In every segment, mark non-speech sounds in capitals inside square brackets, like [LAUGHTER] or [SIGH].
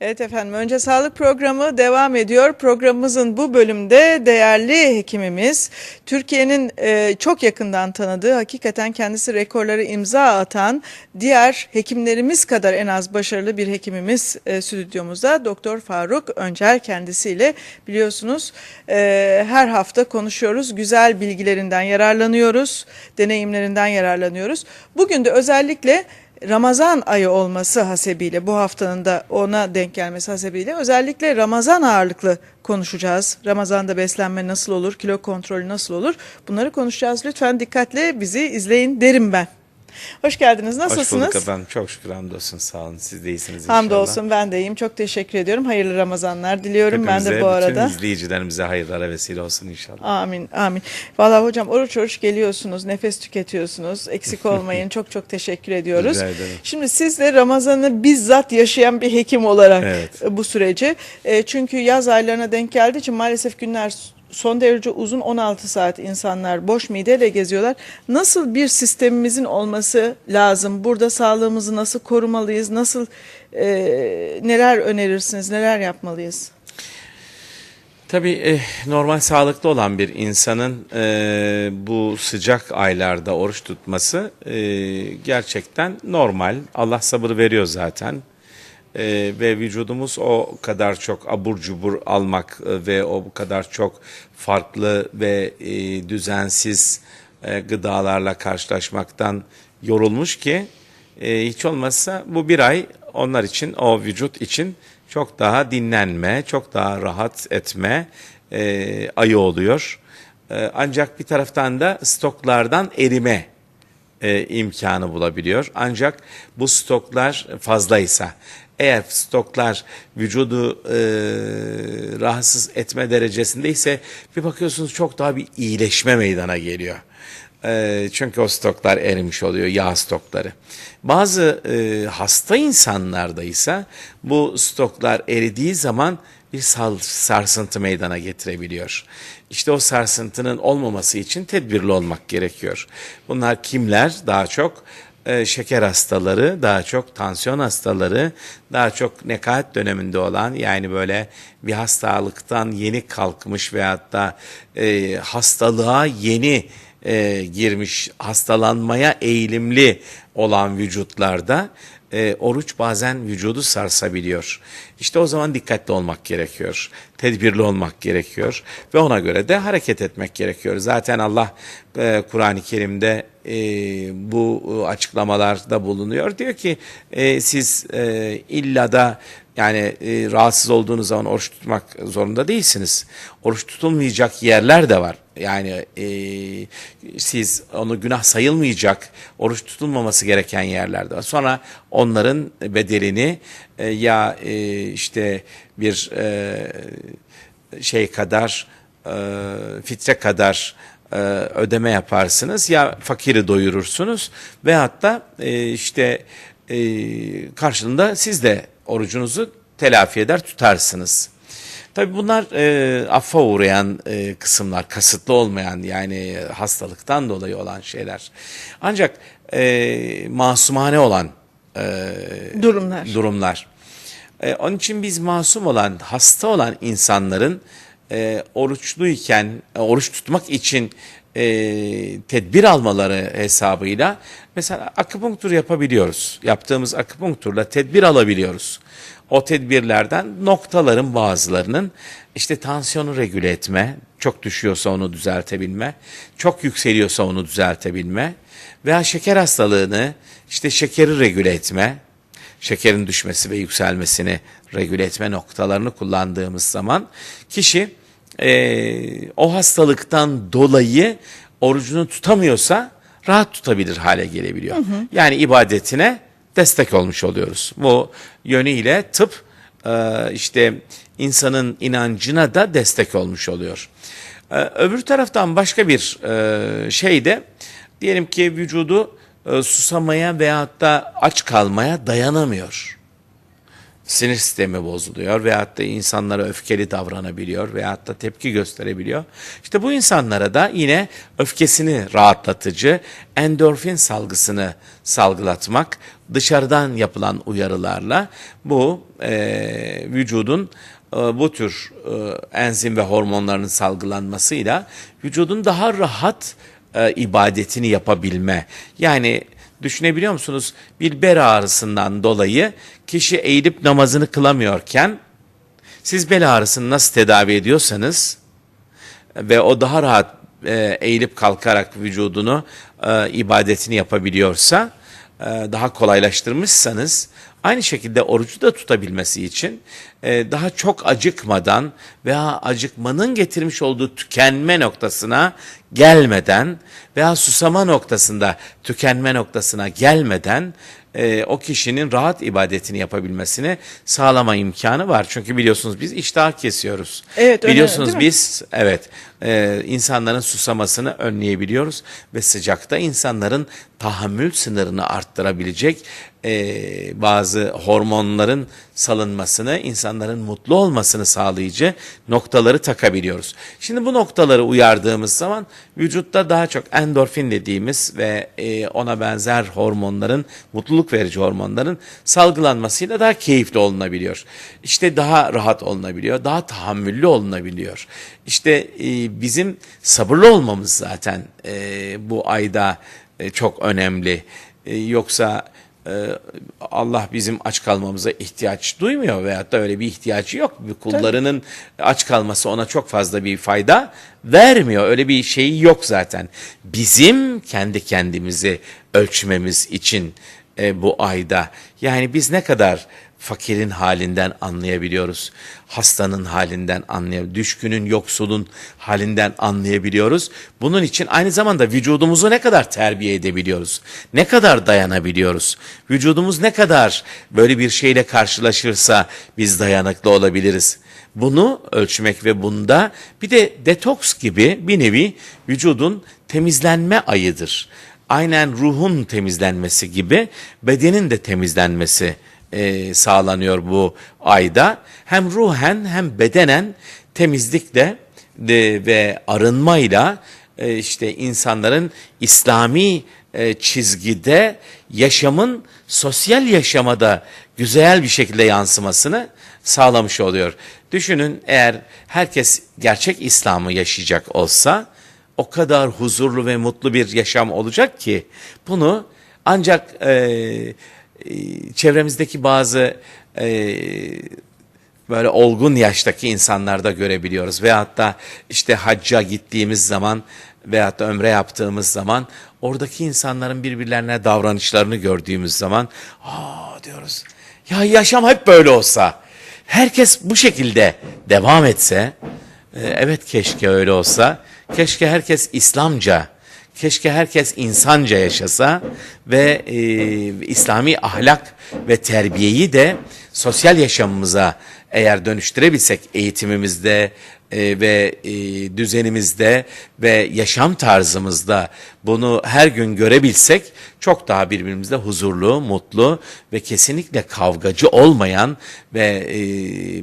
Evet efendim önce sağlık programı devam ediyor. Programımızın bu bölümde değerli hekimimiz Türkiye'nin e, çok yakından tanıdığı hakikaten kendisi rekorları imza atan diğer hekimlerimiz kadar en az başarılı bir hekimimiz e, stüdyomuzda Doktor Faruk Öncel kendisiyle biliyorsunuz e, her hafta konuşuyoruz. Güzel bilgilerinden yararlanıyoruz, deneyimlerinden yararlanıyoruz. Bugün de özellikle Ramazan ayı olması hasebiyle bu haftanın da ona denk gelmesi hasebiyle özellikle Ramazan ağırlıklı konuşacağız. Ramazan'da beslenme nasıl olur, kilo kontrolü nasıl olur bunları konuşacağız. Lütfen dikkatle bizi izleyin derim ben. Hoş geldiniz. Nasılsınız? Hoş bulduk efendim. Çok şükür hamdolsun. Sağ olun. Siz de iyisiniz inşallah. Hamdolsun ben de iyiyim. Çok teşekkür ediyorum. Hayırlı Ramazanlar diliyorum ben de Hepimize, bu arada. Bütün izleyicilerimize hayırlara vesile olsun inşallah. Amin, amin. Vallahi hocam oruç oruç geliyorsunuz, nefes tüketiyorsunuz. Eksik [LAUGHS] olmayın. çok çok teşekkür ediyoruz. Rica ederim. Şimdi siz de Ramazan'ı bizzat yaşayan bir hekim olarak Evet. bu süreci. E, çünkü yaz aylarına denk geldiği için maalesef günler son derece uzun 16 saat insanlar boş mideyle geziyorlar. Nasıl bir sistemimizin olması lazım? Burada sağlığımızı nasıl korumalıyız? Nasıl e, neler önerirsiniz? Neler yapmalıyız? Tabii eh, normal sağlıklı olan bir insanın eh, bu sıcak aylarda oruç tutması eh, gerçekten normal. Allah sabır veriyor zaten. Eh, ve vücudumuz o kadar çok abur cubur almak eh, ve o kadar çok farklı ve eh, düzensiz eh, gıdalarla karşılaşmaktan yorulmuş ki eh, hiç olmazsa bu bir ay onlar için o vücut için çok daha dinlenme, çok daha rahat etme e, ayı oluyor. E, ancak bir taraftan da stoklardan erime e, imkanı bulabiliyor. Ancak bu stoklar fazlaysa, eğer stoklar vücudu e, rahatsız etme derecesindeyse bir bakıyorsunuz çok daha bir iyileşme meydana geliyor. E, çünkü o stoklar erimiş oluyor, yağ stokları. Bazı e, hasta insanlarda ise bu stoklar eridiği zaman bir sarsıntı meydana getirebiliyor. İşte o sarsıntının olmaması için tedbirli olmak gerekiyor. Bunlar kimler? Daha çok e, şeker hastaları, daha çok tansiyon hastaları, daha çok nekaat döneminde olan yani böyle bir hastalıktan yeni kalkmış veyahut da e, hastalığa yeni e, girmiş, hastalanmaya eğilimli olan vücutlarda e, oruç bazen vücudu sarsabiliyor. İşte o zaman dikkatli olmak gerekiyor. Tedbirli olmak gerekiyor. Ve ona göre de hareket etmek gerekiyor. Zaten Allah e, Kur'an-ı Kerim'de e, bu açıklamalarda bulunuyor. Diyor ki e, siz e, illa da yani e, rahatsız olduğunuz zaman oruç tutmak zorunda değilsiniz. Oruç tutulmayacak yerler de var. Yani e, siz onu günah sayılmayacak, oruç tutulmaması gereken yerler de var. Sonra onların bedelini e, ya e, işte bir e, şey kadar, e, fitre kadar e, ödeme yaparsınız ya fakiri doyurursunuz veyahut da e, işte e, karşılığında siz de orucunuzu telafi eder tutarsınız. Tabii bunlar e, affa uğrayan e, kısımlar, kasıtlı olmayan yani hastalıktan dolayı olan şeyler. Ancak e, masumane olan e, Durumlar. durumlar. E, onun için biz masum olan, hasta olan insanların e, oruçluyken, e, oruç tutmak için e, tedbir almaları hesabıyla mesela akupunktur yapabiliyoruz. Yaptığımız akupunkturla tedbir alabiliyoruz. O tedbirlerden noktaların bazılarının işte tansiyonu regüle etme, çok düşüyorsa onu düzeltebilme, çok yükseliyorsa onu düzeltebilme veya şeker hastalığını işte şekeri regüle etme, şekerin düşmesi ve yükselmesini regüle etme noktalarını kullandığımız zaman kişi eee, o hastalıktan dolayı orucunu tutamıyorsa rahat tutabilir hale gelebiliyor. Yani ibadetine destek olmuş oluyoruz. Bu yönüyle tıp eee, işte insanın inancına da destek olmuş oluyor. Eee, öbür taraftan başka bir eee, şey de diyelim ki vücudu e, susamaya veyahut da aç kalmaya dayanamıyor. Sinir sistemi bozuluyor veyahut da insanlara öfkeli davranabiliyor veyahut da tepki gösterebiliyor. İşte bu insanlara da yine öfkesini rahatlatıcı endorfin salgısını salgılatmak dışarıdan yapılan uyarılarla bu e, vücudun e, bu tür e, enzim ve hormonların salgılanmasıyla vücudun daha rahat e, ibadetini yapabilme. Yani düşünebiliyor musunuz? Bir bel ağrısından dolayı kişi eğilip namazını kılamıyorken siz bel ağrısını nasıl tedavi ediyorsanız ve o daha rahat e, eğilip kalkarak vücudunu e, ibadetini yapabiliyorsa e, daha kolaylaştırmışsanız aynı şekilde orucu da tutabilmesi için e, daha çok acıkmadan veya acıkmanın getirmiş olduğu tükenme noktasına gelmeden veya susama noktasında tükenme noktasına gelmeden e, o kişinin rahat ibadetini yapabilmesini sağlama imkanı var. Çünkü biliyorsunuz biz iştah kesiyoruz. Evet, öyle, biliyorsunuz mi? biz evet e, insanların susamasını önleyebiliyoruz ve sıcakta insanların tahammül sınırını arttırabilecek e, bazı hormonların salınmasını, insanların mutlu olmasını sağlayıcı noktaları takabiliyoruz. Şimdi bu noktaları uyardığımız zaman vücutta daha çok endorfin dediğimiz ve e, ona benzer hormonların, mutluluk verici hormonların salgılanmasıyla daha keyifli olunabiliyor. İşte daha rahat olunabiliyor, daha tahammüllü olunabiliyor. İşte e, bizim sabırlı olmamız zaten e, bu ayda e, çok önemli. E, yoksa Allah bizim aç kalmamıza ihtiyaç duymuyor veyahut da öyle bir ihtiyacı yok. Kullarının aç kalması ona çok fazla bir fayda vermiyor. Öyle bir şeyi yok zaten. Bizim kendi kendimizi ölçmemiz için e, bu ayda yani biz ne kadar fakirin halinden anlayabiliyoruz. Hastanın halinden anlayabiliyoruz. Düşkünün, yoksulun halinden anlayabiliyoruz. Bunun için aynı zamanda vücudumuzu ne kadar terbiye edebiliyoruz? Ne kadar dayanabiliyoruz? Vücudumuz ne kadar böyle bir şeyle karşılaşırsa biz dayanıklı olabiliriz? Bunu ölçmek ve bunda bir de detoks gibi bir nevi vücudun temizlenme ayıdır. Aynen ruhun temizlenmesi gibi bedenin de temizlenmesi e, sağlanıyor bu ayda. Hem ruhen hem bedenen temizlikle de, ve arınmayla e, işte insanların İslami e, çizgide yaşamın sosyal yaşamada güzel bir şekilde yansımasını sağlamış oluyor. Düşünün eğer herkes gerçek İslam'ı yaşayacak olsa o kadar huzurlu ve mutlu bir yaşam olacak ki bunu ancak e, e, çevremizdeki bazı e, böyle olgun yaştaki insanlarda görebiliyoruz. Ve hatta işte hacca gittiğimiz zaman veyahut da ömre yaptığımız zaman oradaki insanların birbirlerine davranışlarını gördüğümüz zaman aa diyoruz ya yaşam hep böyle olsa herkes bu şekilde devam etse e, evet keşke öyle olsa keşke herkes İslamca Keşke herkes insanca yaşasa ve e, İslami ahlak ve terbiyeyi de sosyal yaşamımıza eğer dönüştürebilsek eğitimimizde e, ve e, düzenimizde ve yaşam tarzımızda bunu her gün görebilsek çok daha birbirimizle huzurlu, mutlu ve kesinlikle kavgacı olmayan ve e,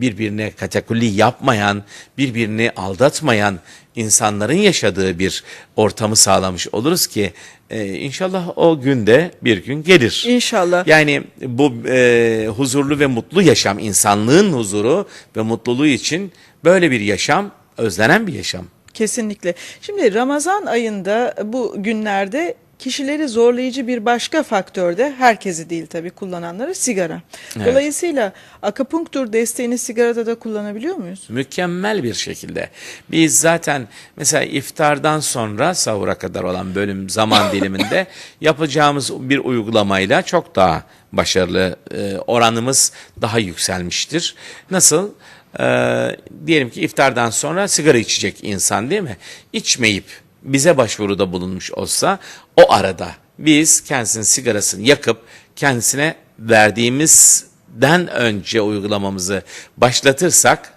birbirine katakulli yapmayan, birbirini aldatmayan insanların yaşadığı bir ortamı sağlamış oluruz ki e, inşallah o günde bir gün gelir. İnşallah. Yani bu e, huzurlu ve mutlu yaşam, insanlığın huzuru ve mutluluğu için böyle bir yaşam, özlenen bir yaşam. Kesinlikle. Şimdi Ramazan ayında bu günlerde kişileri zorlayıcı bir başka faktör de herkesi değil tabii kullananları sigara. Evet. Dolayısıyla akupunktur desteğini sigarada da kullanabiliyor muyuz? Mükemmel bir şekilde. Biz zaten mesela iftardan sonra sahura kadar olan bölüm zaman [LAUGHS] diliminde yapacağımız bir uygulamayla çok daha başarılı e, oranımız daha yükselmiştir. Nasıl? Ee, diyelim ki iftardan sonra sigara içecek insan değil mi? İçmeyip bize başvuruda bulunmuş olsa o arada biz kendisinin sigarasını yakıp kendisine verdiğimizden önce uygulamamızı başlatırsak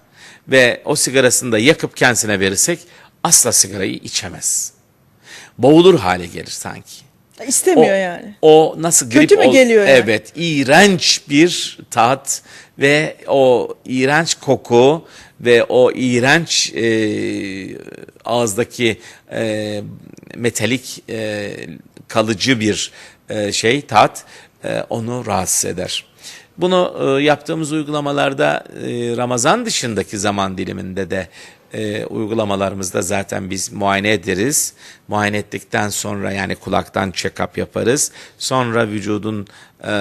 ve o sigarasını da yakıp kendisine verirsek asla sigarayı içemez. Boğulur hale gelir sanki. İstemiyor o, yani. O nasıl grip Kötü mü ol- geliyor yani? Evet, iğrenç bir tat ve o iğrenç koku ve o iğrenç e, ağızdaki e, metalik e, kalıcı bir e, şey tat e, onu rahatsız eder. Bunu e, yaptığımız uygulamalarda e, Ramazan dışındaki zaman diliminde de e, uygulamalarımızda zaten biz muayene ederiz. Muayene ettikten sonra yani kulaktan check-up yaparız. Sonra vücudun e,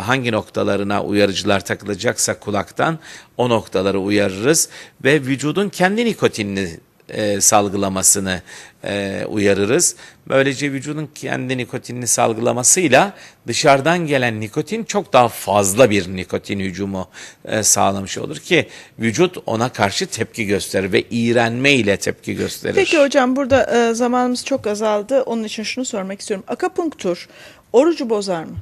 hangi noktalarına uyarıcılar takılacaksa kulaktan o noktaları uyarırız ve vücudun kendi nikotinini e, salgılamasını e, uyarırız. Böylece vücudun kendi nikotinini salgılamasıyla dışarıdan gelen nikotin çok daha fazla bir nikotin hücumu e, sağlamış olur ki vücut ona karşı tepki gösterir ve iğrenme ile tepki gösterir. Peki hocam burada e, zamanımız çok azaldı. Onun için şunu sormak istiyorum. Akapunktur orucu bozar mı?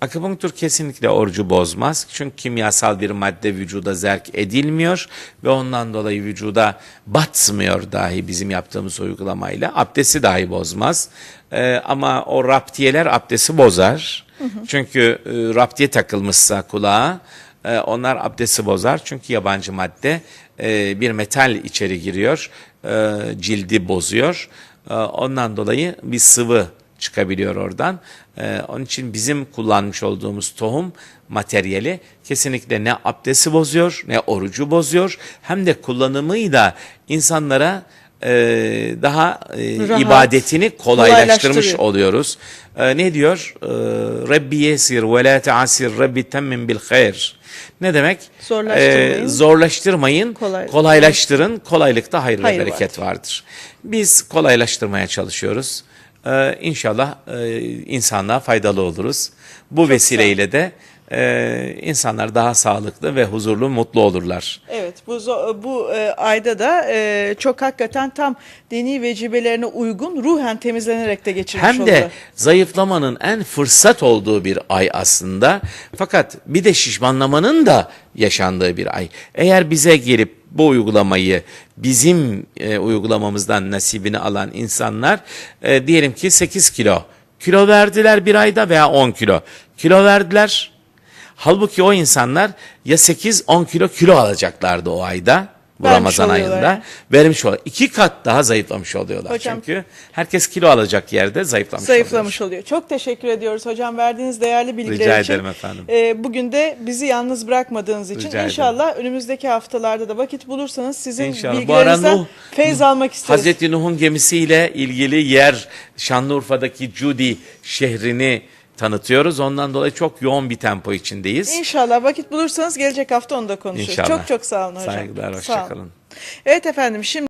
Akupunktur kesinlikle orucu bozmaz. Çünkü kimyasal bir madde vücuda zerk edilmiyor ve ondan dolayı vücuda batmıyor dahi bizim yaptığımız uygulamayla. Abdesti dahi bozmaz. Ee, ama o raptiyeler abdesti bozar. Çünkü e, raptiye takılmışsa kulağa e, onlar abdesti bozar. Çünkü yabancı madde e, bir metal içeri giriyor. E, cildi bozuyor. E, ondan dolayı bir sıvı çıkabiliyor oradan. Ee, onun için bizim kullanmış olduğumuz tohum materyali kesinlikle ne abdesti bozuyor ne orucu bozuyor hem de kullanımıyla insanlara e, daha e, Rahat. ibadetini kolaylaştırmış oluyoruz. Ee, ne diyor? Ee, Rabbi yesir ve la te'asir Rabbi temmin bil hayr. Ne demek? Zorlaştırmayın. Ee, zorlaştırmayın, Kolay- kolaylaştırın. Kolaylıkta hayır, Hayır ve bereket vardır. Biz kolaylaştırmaya çalışıyoruz. Ee, inşallah e, insanlığa faydalı oluruz. Bu vesileyle de e, insanlar daha sağlıklı ve huzurlu, mutlu olurlar. Evet bu bu e, ayda da e, çok hakikaten tam dini vecibelerine uygun ruhen temizlenerek de geçirmiş Hem de zayıflamanın en fırsat olduğu bir ay aslında. Fakat bir de şişmanlamanın da yaşandığı bir ay. Eğer bize gelip bu uygulamayı bizim e, uygulamamızdan nasibini alan insanlar e, diyelim ki 8 kilo. Kilo verdiler bir ayda veya 10 kilo. Kilo verdiler. Halbuki o insanlar ya 8-10 kilo kilo alacaklardı o ayda bu Vermiş Ramazan oluyorlar ayında. Vermiş oluyor. İki kat daha zayıflamış oluyorlar. Hocam- Çünkü herkes kilo alacak yerde zayıflamış, Zayıflamış oluyor. Çok teşekkür ediyoruz hocam verdiğiniz değerli bilgiler Rica için. ederim efendim. E, bugün de bizi yalnız bırakmadığınız için Rica inşallah önümüzdeki haftalarda da vakit bulursanız sizin İnşallah. Bilgilerinizden Nuh- feyz almak isteriz. Hazreti Nuh'un gemisiyle ilgili yer Şanlıurfa'daki Cudi şehrini tanıtıyoruz. Ondan dolayı çok yoğun bir tempo içindeyiz. İnşallah vakit bulursanız gelecek hafta onu da konuşuruz. İnşallah. Çok çok sağ olun hocam. Saygılar, Sağ olun. hoşçakalın. Evet efendim şimdi